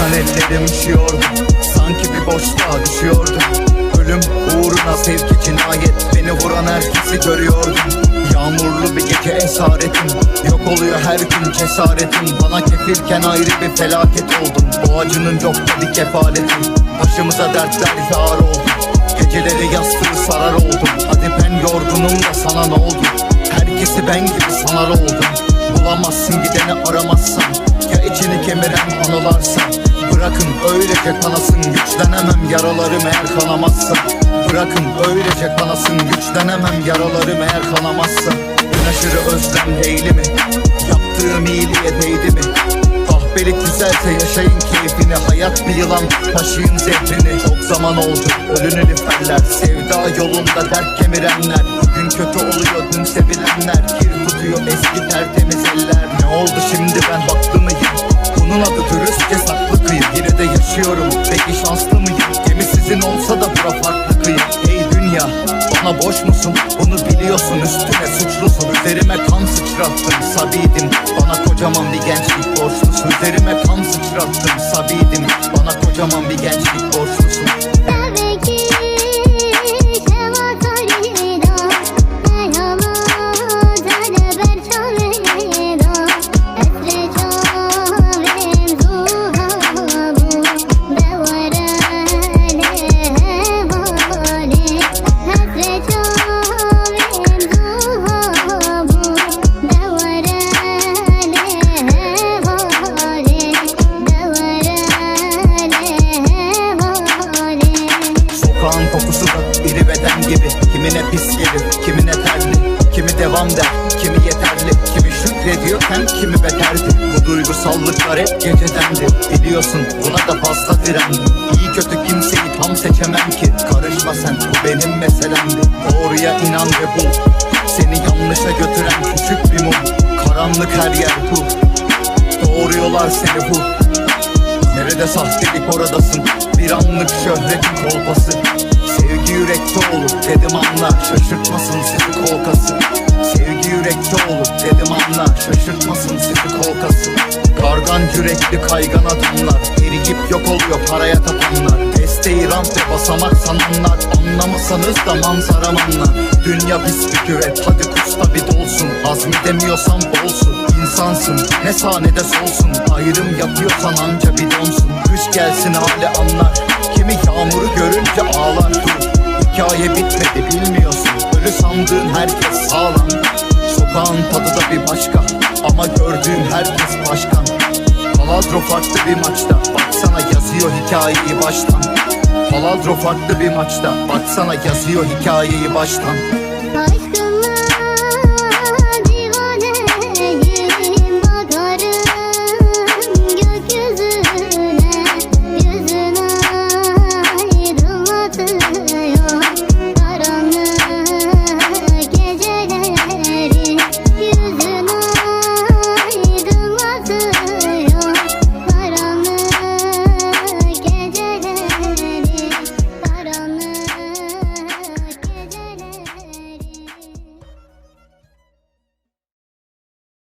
Açlıktan ellerim üşüyordu Sanki bir boşluğa düşüyordum. Ölüm uğruna sevgi cinayet Beni vuran herkesi görüyordum. Yağmurlu bir gece esaretim. Yok oluyor her gün cesaretim. Bana kefilken ayrı bir felaket oldum. Bu acının yok tadı kefaletim. Başımıza dertler yağar oldu. Geceleri yastığı sarar oldum. Hadi ben yorgunum da sana ne oldu? Herkesi ben gibi sanar oldum. Bulamazsın gideni aramazsan. Ya içini kemiren anılarsa Bırakın öylece kanasın Güçlenemem yaralarım eğer kanamazsa. Bırakın öylece kanasın Güçlenemem yaralarım eğer kanamazsa. Gün aşırı özlem değil mi? Yaptığım iyiliğe değdi mi? Kahpelik güzelse yaşayın keyfini Hayat bir yılan taşıyın zehrini. Çok zaman oldu ölünü lüferler Sevda yolunda dert kemirenler. Bugün kötü oluyor dün sevilenler. Kir tutuyor eski tertemiz peki şanslı mıyım? Gemi sizin olsa da bura farklı kıyım Hey dünya bana boş musun? Bunu biliyorsun üstüne suçlusun. Üzerime kan sıçrattın sabiydim Bana kocaman bir gençlik borçlusun. Üzerime kan sıçrattın sabiydim Bana kocaman bir gençlik borçlusun iri beden gibi Kimine pis gelir, kimine terli. Kimi devam der, kimi yeterli. Kimi şükrediyorken kimi beterdi. Bu duygusallıklar hep gecedendi. Biliyorsun buna da fazla direndim İyi kötü kimseyi tam seçemem ki. Karışma sen bu benim meselemdi. Doğruya inan ve bul. Seni yanlışa götüren küçük bir mum. Karanlık her yer bu. Doğruyorlar seni bu. Nerede sahtelik oradasın. Bir anlık şöhretin kolpası Sevgi yürekte olur dedim anla Şaşırtmasın sizi kolkası Sevgi yürekte olur dedim anla Şaşırtmasın sizi kolkası Kargan yürekli kaygan adamlar Eriyip yok oluyor paraya tapanlar. Desteği ramp ve basamak sananlar Anlamasanız da manzaram anla Dünya pis bir küvet hadi kusta bir dolsun. Hazmedemiyorsan bolsun insansın Ne sağ ne de solsun. Ayrım yapıyorsan anca bir donsun. Kış gelsin hali anlar Kimi yağmuru görünce ağlar dur Hikaye bitmedi bilmiyorsun. Ölü sandığın herkes sağlam. Sokağın tadı da bir başka Ama gördüğün herkes başkan. Paladro farklı bir maçta Baksana yazıyor hikayeyi baştan. Paladro farklı bir maçta Baksana yazıyor hikayeyi baştan